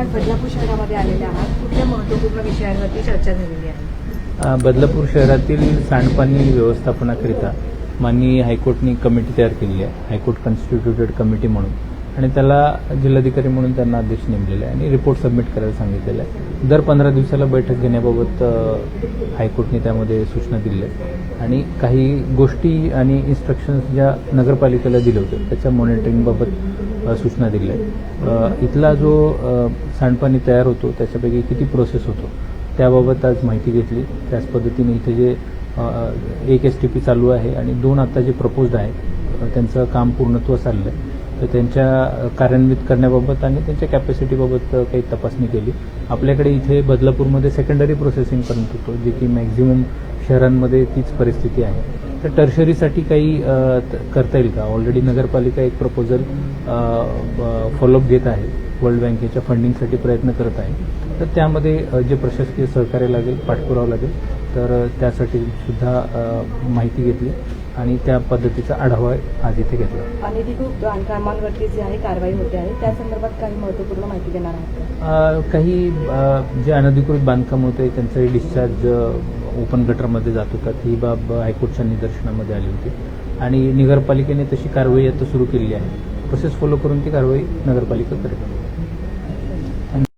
आज बदलापूर शहरामध्ये आलेले आहात कुठल्या महत्त्वपूर्ण विषयांवरती चर्चा झालेली आहे? बदलापूर शहरातील सांडपाणी व्यवस्थापनाकरिता माननीय हायकोर्टनी कमिटी तयार केली आहे हायकोर्ट कॉन्स्टिट्युटेड कमिटी म्हणून. आणि त्याला जिल्हाधिकारी म्हणून त्यांना आदेश नेमलेले आहे आणि रिपोर्ट सबमिट करायला सांगितलेलं आहे. दर पंधरा दिवसाला बैठक घेण्याबाबत हायकोर्टने त्यामध्ये सूचना दिल्या आहेत आणि काही गोष्टी आणि इन्स्ट्रक्शन्स ज्या नगरपालिकेला दिले होते त्याच्या मॉनिटरिंगबाबत सूचना दिल्या आहेत. इथला जो सांडपाणी तयार होतो त्याच्यापैकी किती प्रोसेस होतो त्याबाबत आज माहिती घेतली. त्याच पद्धतीने इथे जे एक एस टी पी चालू आहे आणि दोन आता जे प्रपोज्ड आहेत त्यांचं काम पूर्णत्व चाललं आहे तर त्यांच्या कार्यान्वित करण्याबाबत आणि त्यांच्या कॅपॅसिटीबाबत काही तपासणी केली. आपल्याकडे इथे बदलापूरमध्ये सेकंडरी प्रोसेसिंग करत होतो जे की मॅक्झिमम शहरांमध्ये तीच परिस्थिती आहे. तर टर्शरीसाठी काही त- करता येईल का? ऑलरेडी नगरपालिका एक प्रपोजल फॉलोअप घेत आहे. वर्ल्ड बँकेच्या फंडिंगसाठी प्रयत्न करत आहे. तर त्यामध्ये जे प्रशासकीय सहकार्य लागेल पाठपुरावा लागेल तर त्यासाठी सुद्धा माहिती घेतली आणि त्या पद्धतीचा आढावा आज इथे घेतला. अनधिकृत बांधकामांवरती जी आहे कारवाई होते आहे त्या संदर्भात काही महत्त्वपूर्ण माहिती देणार आहात काही जे अनधिकृत बांधकाम होते त्यांचाही डिस्चार्ज ओपन गटरमध्ये जात होता. ही बाब हायकोर्टच्या निदर्शनामध्ये आली होती. आणि नगरपालिकेने तशी कारवाई आता सुरू केली आहे. प्रोसेस फॉलो करून ती कारवाई नगरपालिका करेल